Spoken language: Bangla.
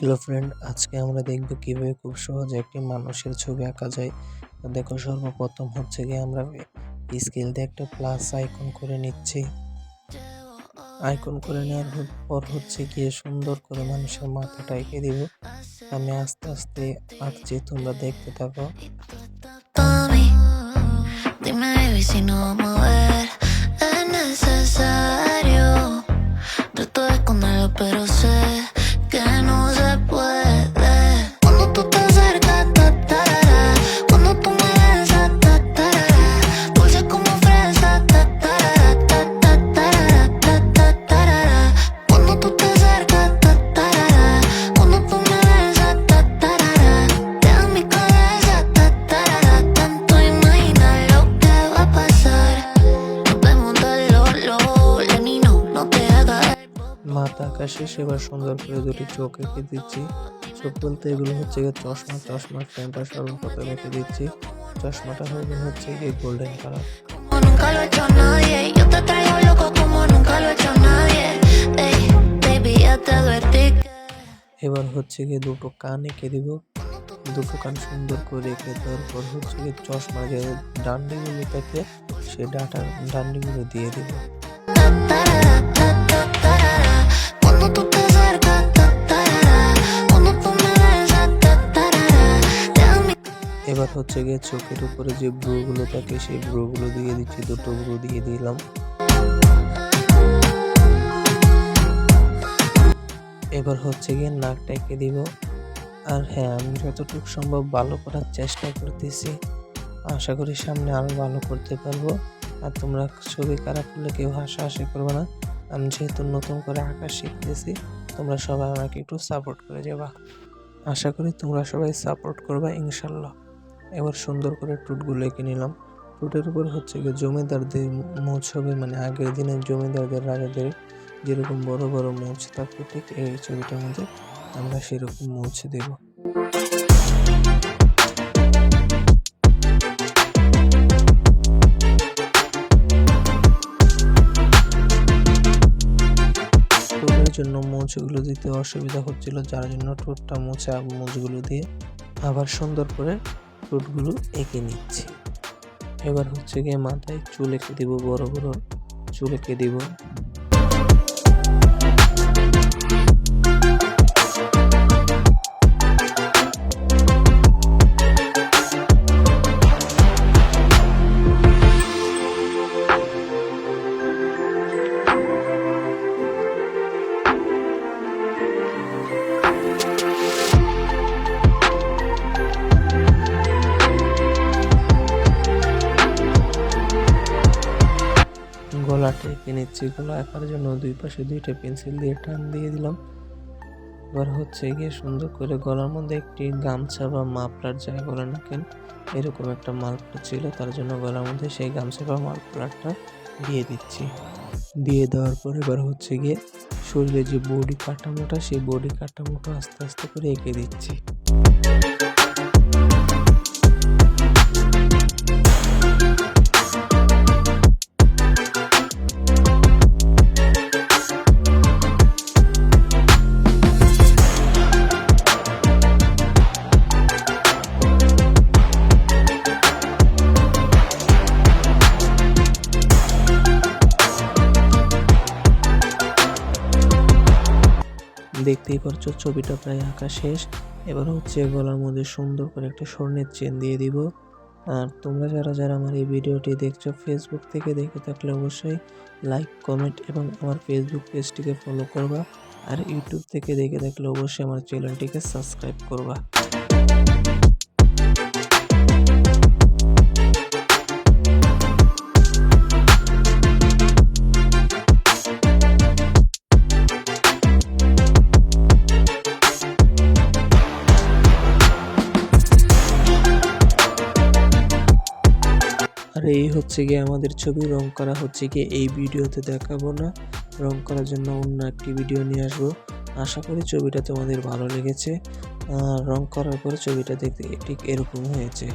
হ্যালো ফ্রেন্ড আজকে আমরা দেখব কীভাবে খুব সহজে একটি মানুষের ছবি আঁকা যায়। তো দেখো সর্বপ্রথম হচ্ছে গিয়ে আমরা স্কেল দিয়ে একটা প্লাস আইকন করে নিচ্ছি। আইকন করে নেওয়ার পর হচ্ছে গিয়ে সুন্দর করে মানুষের মাথাটা এঁকে দিব। আমি আস্তে আস্তে আঁকছি, তোমরা দেখতে থাকো। Dime si no Es necesario মাথা আকাশে সেবার সুন্দর করে দুটি চোখ এঁকে দিচ্ছি। চোখ বলতে এগুলো হচ্ছে গিয়ে চশমা, চশমার ফ্রেমটা সর্বপ্রথম এঁকে দিচ্ছি। চশমাটা হবে হচ্ছে গিয়ে গোল্ডেন কালার এবার হচ্ছে গিয়ে দুটো কান এঁকে দিব। দুটো কান সুন্দর করে এঁকে দেওয়ার পর হচ্ছে গিয়ে চশমা যে ডান্ডিগুলো থাকে সেই ডাটা ডান্ডিগুলো দিয়ে দিব। এবার হচ্ছে গিয়ে চোখের উপরে যে ব্রুগুলো থাকে, সেই ব্রুগুলো দিয়ে দিচ্ছি, দুটো ব্রু দিয়ে দিলাম। এবার হচ্ছে গিয়ে নাকটা এঁকে দিব। আর হ্যাঁ আমি যতটুকু সম্ভব ভালো করার চেষ্টা করতেছি। আশা করি সামনে আরও ভালো করতে পারব। আর তোমরা ছবি খারাপ করলে কেউ হাসাহাসি করবে না। আমি যেহেতু নতুন করে আঁকা শিখতেছি, তোমরা সবাই আমাকে একটু সাপোর্ট করে যাবা। আশা করি তোমরা সবাই সাপোর্ট করবা ইনশাল্লাহ। এবার সুন্দর করে টুটগুলো এঁকে নিলাম। টুটের উপর হচ্ছে গিয়ে জমিদারদের হবে মানে আগের দিনের জমিদারদের রাজাদের যেরকম বড় বড় মোচ থাকতো ঠিক এই ছবিটার মধ্যে আমরা সেরকম মোচ দেব। জন্য মোচগুলো দিতে অসুবিধা হচ্ছিল, যার জন্য ঠোঁটটা মোছা মোচগুলো দিয়ে আবার সুন্দর করে ঠোঁটগুলো এঁকে নিচ্ছি। এবার হচ্ছে গিয়ে মাথায় চুল এঁকে দিব, বড় বড় চুল এঁকে দিব। গলাটা এঁকে নিচ্ছি। গলা আঁকার জন্য দুই পাশে দুইটা পেন্সিল দিয়ে টান দিয়ে দিলাম। এবার হচ্ছে গিয়ে সুন্দর করে গলার মধ্যে একটি গামছা বা মাফলার যাই বলে না কেন, এরকম একটা মালপোলা ছিল, তার জন্য গলার মধ্যে সেই গামছা বা মালপোলাটা দিয়ে দিচ্ছি। দিয়ে দেওয়ার পর এবার হচ্ছে গিয়ে শরীরে যে বডি কাঠামোটা, সেই বডি কাঠামোটা আস্তে আস্তে করে এঁকে দিচ্ছি। দেখতেই পারছ ছবিটা প্রায় আঁকা শেষ। এবার হচ্ছে গলার মধ্যে সুন্দর করে একটা স্বর্ণের চেন দিয়ে দিব। আর তোমরা যারা যারা আমার এই ভিডিওটি দেখছ ফেসবুক থেকে দেখে থাকলে অবশ্যই লাইক কমেন্ট এবং আমার ফেসবুক পেজটিকে ফলো করবা। আর ইউটিউব থেকে দেখে থাকলে অবশ্যই আমার চ্যানেলটিকে সাবস্ক্রাইব করবা। এই হচ্ছে গিয়ে আমাদের ছবি। রং করা হচ্ছে গিয়ে এই ভিডিওতে দেখাবো না। রং করার জন্য অন্য একটি ভিডিও নিয়ে আসব। আশা করি ছবিটা তোমাদের ভালো লেগেছে। রং করার পরে ছবিটা দেখতে ঠিক এরকম হয়েছে।